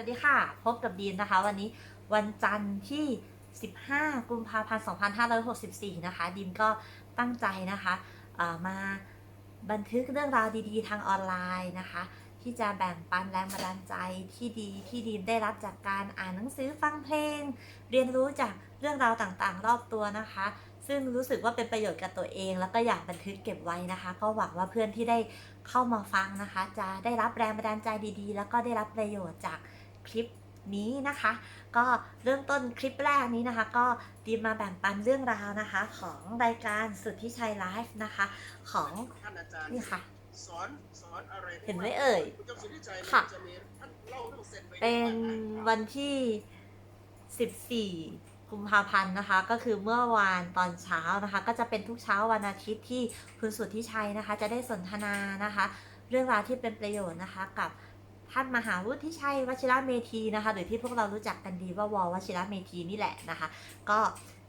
วัสดีค่ะ พบกับดีนนะคะ วันนี้วันจันทร์ที่ 15 กุมภาพันธ์ 2564 นะคะ ดีมก็ตั้งใจนะคะมาบันทึกเรื่องราวดีๆ ทางออนไลน์นะคะ ที่จะแบ่งปันแรงบันดาลใจที่ดีที่ดีมได้รับจากการอ่านหนังสือฟังเพลง เรียนรู้จากเรื่องราวต่างๆ รอบตัวนะคะ ซึ่งรู้สึกว่าเป็นประโยชน์กับตัวเอง แล้วก็อยากบันทึกเก็บไว้นะคะ ก็หวังว่าเพื่อนที่ได้เข้ามาฟังนะคะ จะได้รับแรงบันดาลใจดีๆ แล้วก็ได้รับประโยชน์จาก คลิปนี้นะคะ ก็เริ่มต้นคลิปแรกนี้นะคะ ก็ดีมมาแบ่งปันเรื่องราวนะคะ ของรายการสุดที่ชัยไลฟ์นะคะ ของท่านอาจารย์นี่ค่ะสอนสอนอะไรเห็นไหมเอ่ยคุณเจ้าสุริชัยค่ะจะมีท่านเล่าเรื่องเซนไว้เป็นวันที่ 14กุมภาพันธ์นะคะก็คือเมื่อวานตอนเช้านะคะ ก็จะเป็นทุกเช้าวันอาทิตย์ที่คุณสุทธิชัยนะคะ จะได้สนทนานะคะ เรื่องราวที่เป็นประโยชน์นะคะกับ ท่านมหาวุฒิชัยวชิระเมธีนะคะหรือที่พวกเรารู้จักกันดีว่าววชิระเมธีนี่แหละนะคะ ก็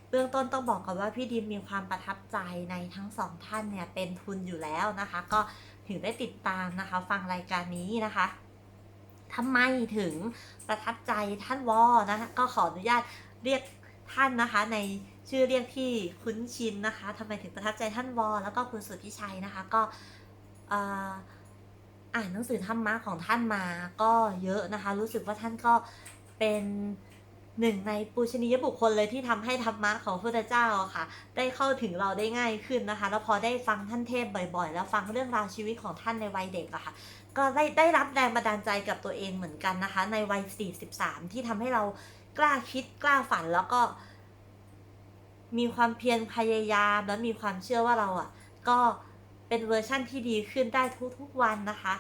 เบื้องต้นต้องบอกก่อนว่าพี่ดิมมีความประทับใจในทั้งสองท่านเนี่ยเป็นทุนอยู่แล้วนะคะ ก็ถึงได้ติดตามนะคะ ฟังรายการนี้นะคะทำไมถึงประทับใจท่านวอนะคะก็ขออนุญาตเรียกท่านนะคะในชื่อเรียกที่คุ้นชินนะคะทำไมถึงประทับใจท่านวอแล้วก็คุณสุทธิชัยนะคะ ก็เอ่อ อ่านหนังสือธรรมะของท่านมาก็เยอะนะคะ รู้สึกว่าท่านก็เป็นหนึ่งในปูชนียบุคคลเลยที่ทำให้ธรรมะของพระพุทธเจ้าค่ะ ได้เข้าถึงเราได้ง่ายขึ้นนะคะ แล้วพอได้ฟังท่านเทศบ่อยๆ แล้วฟังเรื่องราวชีวิตของท่านในวัยเด็กอะค่ะ ก็ได้ได้รับแรงบันดาลใจกับตัวเองเหมือนกันนะคะ ในวัย 43 ที่ทำให้เรากล้าคิดกล้าฝันแล้วก็ มีความเพียรพยายามและมีความเชื่อว่าเราอะก็ เป็นเวอร์ชั่นที่ดีขึ้นได้ทุกๆวันนะคะ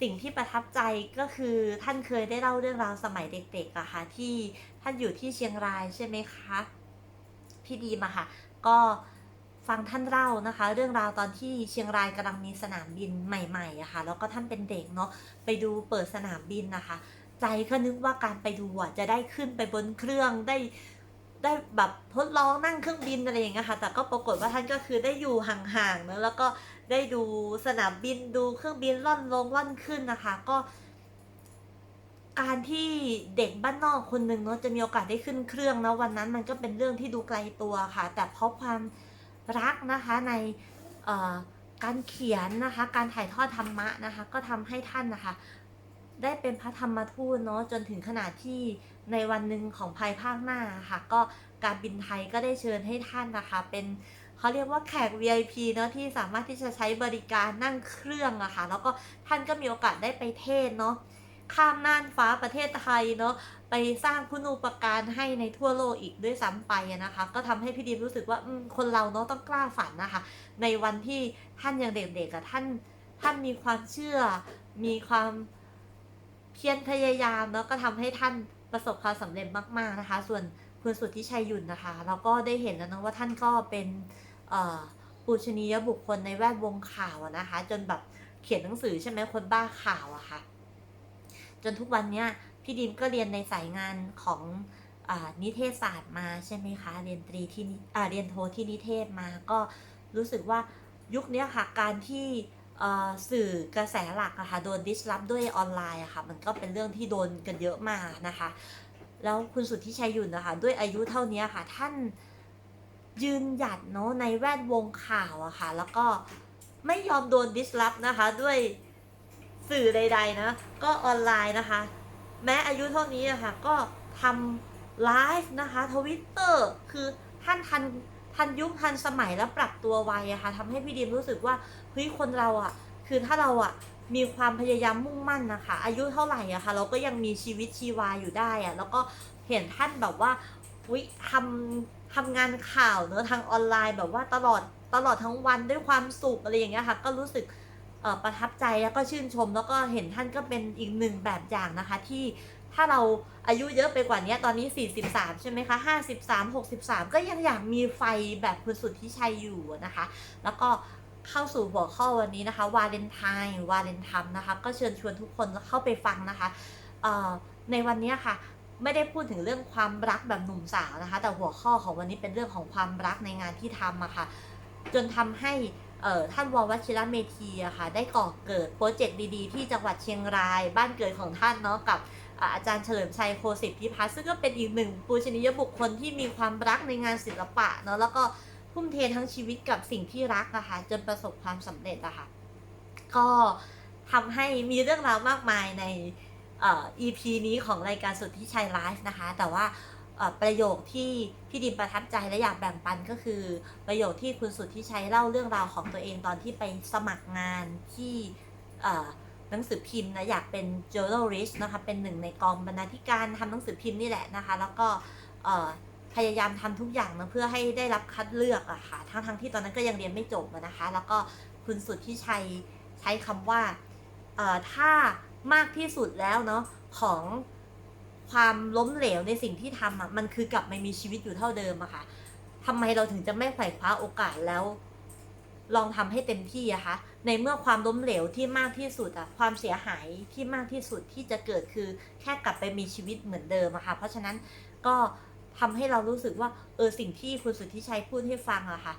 สิ่งที่ประทับใจก็คือท่านเคยได้เล่าเรื่องราวสมัยเด็กๆอะค่ะที่ท่านอยู่ที่เชียงรายใช่ไหมคะพี่ดีมาค่ะ ก็ฟังท่านเล่านะคะ เรื่องราวตอนที่เชียงรายกำลังมีสนามบินใหม่ๆอะค่ะแล้วก็ท่านเป็นเด็กเนาะไปดูเปิดสนามบินนะคะ ใจก็นึกว่าการไปดูอะจะได้ขึ้นไปบนเครื่องได้ ได้แบบทดลองนั่งเครื่องบินอะไรอย่างเงี้ยค่ะ แต่ก็ปรากฏว่าท่านก็คือได้อยู่ห่างๆเนอะแล้วก็ได้ดูสนามบินดูเครื่องบินล่อนลงล่อนขึ้นนะคะ ก็ การที่เด็กบ้านนอกคนหนึ่งเนาะจะมีโอกาสได้ขึ้นเครื่องนะวันนั้นมันก็เป็นเรื่องที่ดูไกลตัวค่ะ แต่เพราะความรักนะคะในการเขียนนะคะ การถ่ายทอดธรรมะนะคะ ก็ทำให้ท่านนะคะ ได้เป็นพระธรรมทูตเนาะจนถึงขนาดที่ ในวันหนึ่งของภายภาคหน้าค่ะ ก็การบินไทยก็ได้เชิญให้ท่านนะคะ เป็นเขาเรียกว่าแขก VIP เนาะที่สามารถที่จะใช้บริการนั่งเครื่องอะค่ะ แล้วก็ท่านก็มีโอกาสได้ไปเทศน์เนาะข้ามน่านฟ้าประเทศไทยเนาะไปสร้างคุณูปการให้ในทั่วโลกอีกด้วยซ้ำไปนะคะ ก็ทำให้พี่ดีมรู้สึกว่าคนเราเนาะต้องกล้าฝันนะคะ ในวันที่ท่านยังเด็กๆอะท่านท่านมีความเชื่อมีความ พียรพยายามแล้วก็ทำให้ท่านประสบความสำเร็จมาก ๆนะคะ ส่วนคุณสุทธิชัยยุ่นนะคะ เราก็ได้เห็นแล้วนะว่าท่านก็เป็นปูชนียบุคคลในแวดวงข่าวนะคะ จนแบบเขียนหนังสือใช่ไหมคนบ้าข่าวอะค่ะ จนทุกวันเนี้ยพี่ดิมก็เรียนในสายงานของอนิเทศศาสตร์มาใช่ไหมคะเรียนตรีที่เรียนโทที่นิเทศมาก็รู้สึกว่ายุคนี้ค่ะการที่ สื่อกระแสหลักอะค่ะโดนดิสรับด้วยออนไลน์อะค่ะมันก็เป็นเรื่องที่โดนกันเยอะมากนะคะ แล้วคุณสุทธิชัยยุ่นนะคะด้วยอายุเท่านี้ค่ะ ท่านยืนหยัดเนาะในแวดวงข่าวอะค่ะ แล้วก็ไม่ยอมโดนดิสรับนะคะด้วยสื่อใด ๆ นะ ก็ออนไลน์นะคะ แม้อายุเท่านี้อะค่ะก็ทำไลฟ์นะคะทวิตเตอร์คือท่านทัน ทันยุคทันสมัยและปรับตัวไวอะค่ะทำให้พี่ดิมรู้สึกว่าเฮ้ยคนเราอะคือถ้าเราอะมีความพยายามมุ่งมั่นนะคะ อายุเท่าไหร่อะคะ่ะ เราก็ยังมีชีวิตชีวาอยู่ได้อะแล้วก็เห็นท่านแบบว่าวิทำทำงานข่าวเนอะทางออนไลน์แบบว่าตลอดตลอดทั้งวันด้วยความสุขอะไรอย่างเงี้ยค่ะ ก็รู้สึกประทับใจแล้วก็ชื่นชม แล้วก็เห็นท่านก็เป็นอีกหนึ่งแบบอย่างนะคะที่ ถ้าเราอายุเยอะไปกว่านี้ตอนนี้ 43 ใช่ไหมคะ 53 63 ก็ยังอยากมีไฟแบบคุณสุดทธิชัยอยู่นะคะ แล้วก็เข้าสู่หัวข้อวันนี้นะคะวาเลนไทน์วาเลนทัมนะคะ ก็เชิญชวนทุกคนเข้าไปฟังนะคะในวันนี้ค่ะไม่ได้พูดถึงเรื่องความรักแบบหนุ่มสาวนะคะ แต่หัวข้อของวันนี้เป็นเรื่องของความรักในงานที่ทำอะค่ะ จนทำให้ท่านววชิระเมธีอะค่ะ ได้ก่อเกิดโปรเจกต์ดีๆ ที่จังหวัดเชียงราย บ้านเกิดของท่านเนาะกับ อาจารย์เฉลิมชัยโคสิทธิพัฒน์ซึ่งก็เป็นอีกหนึ่งปูชนียบุคคลที่มีความรักในงานศิลปะเนาะแล้วก็ทุ่มเททั้งชีวิตกับสิ่งที่รักนะคะจนประสบความสำเร็จอะค่ะก็ทำให้มีเรื่องราวมากมายในเอ่อ EP นี้ของรายการสุดที่ชัยไลฟ์นะคะ แต่ว่าประโยคที่พี่ดิมประทับใจและอยากแบ่งปันก็คือ ประโยคที่คุณสุดทธิชัยเล่าเรื่องราวของตัวเองตอนที่ไปสมัครงานที่ หนังสือพิมพ์นะอยากเป็น journalist นะคะเป็นหนึ่งในกองบรรณาธิการทำหนังสือพิมพ์นี่แหละนะคะ แล้วก็พยายามทำทุกอย่างนะเพื่อให้ได้รับคัดเลือกอะค่ะทั้งทั้งๆที่ตอนนั้นก็ยังเรียนไม่จบนะคะ แล้วก็คุณสุดที่ชัยใช้คำว่าเอ่อถ้ามากที่สุดแล้วเนาะของความล้มเหลวในสิ่งที่ทำอะมันคือกลับมามีชีวิตอยู่เท่าเดิมอะค่ะทำไมเราถึงจะไม่ไขว่คว้าโอกาสแล้ว ลองทำให้เต็มที่อะคะในเมื่อความล้มเหลวที่มากที่สุดอะความเสียหายที่มากที่สุดที่จะเกิดคือแค่กลับไปมีชีวิตเหมือนเดิมอะค่ะเพราะฉะนั้นก็ทำให้เรารู้สึกว่าเออสิ่งที่คุณสุทธิชัยพูดให้ฟังอะค่ะ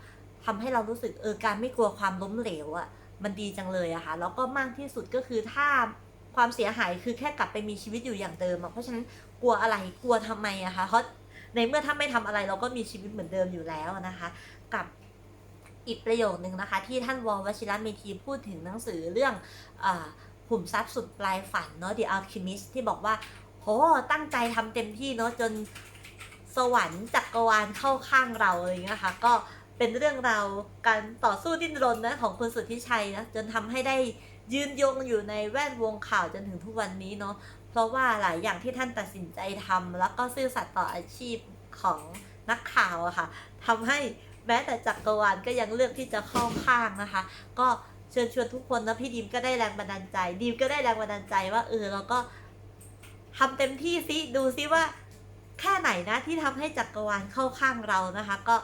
ทำให้เรารู้สึกเออการไม่กลัวความล้มเหลวอะมันดีจังเลยอะค่ะแล้วก็มากที่สุดก็คือถ้าความเสียหายคือแค่กลับไปมีชีวิตอยู่อย่างเดิมอะเพราะฉะนั้นกลัวอะไรกลัวทำไมอะคะเพราะในเมื่อถ้าไม่ทำอะไรเราก็มีชีวิตเหมือนเดิมอยู่แล้วนะคะ กับ อีกประโยคนึงนะคะ ที่ท่านวอวชิระเมธีพูดถึงหนังสือเรื่องอาขุมทรัพย์สุดปลายฝันเนาะ The Alchemist ที่บอกว่าโหตั้งใจทำเต็มที่เนาะจนสวรรค์จักรวาลเข้าข้างเราอะไรอย่างนี้ค่ะก็เป็นเรื่องราวการต่อสู้ดิ้นรนนะของคุณสุทธิชัยนะจนทำให้ได้ยืนยงอยู่ในแวดวงข่าวจนถึงทุกวันนี้เนาะเพราะว่าหลายอย่างที่ท่านตัดสินใจทำแล้วก็ซื่อสัตย์ต่ออาชีพของนักข่าวอะค่ะทำให้ แม้แต่จักรวาลก็ยังเลือกที่จะเข้าข้างนะคะ ก็เชิญชวนทุกคนนะพี่ดีมก็ได้แรงบันดาลใจดีมก็ได้แรงบันดาลใจว่าเออเราก็ทำเต็มที่ซิดูซิว่าแค่ไหนนะที่ทำให้จักรวาลเข้าข้างเรานะคะ ก็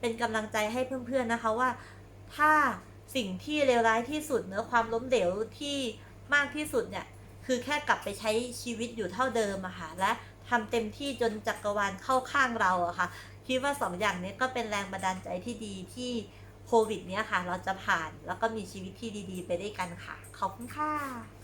เป็นกำลังใจให้เพื่อนๆนะคะว่า ถ้าสิ่งที่เลวร้ายที่สุดเนื้อความล้มเหลวที่มากที่สุดเนี่ยคือแค่กลับไปใช้ชีวิตอยู่เท่าเดิมอะค่ะและทำเต็มที่จนจักรวาลเข้าข้างเราอะค่ะ คิดว่าสองอย่างนี้ก็เป็นแรงบันดาลใจที่ดีที่โควิดเนี้ยค่ะ เราจะผ่านแล้วก็มีชีวิตที่ดี ๆ ไปได้วยกันค่ะ ขอบคุณค่ะ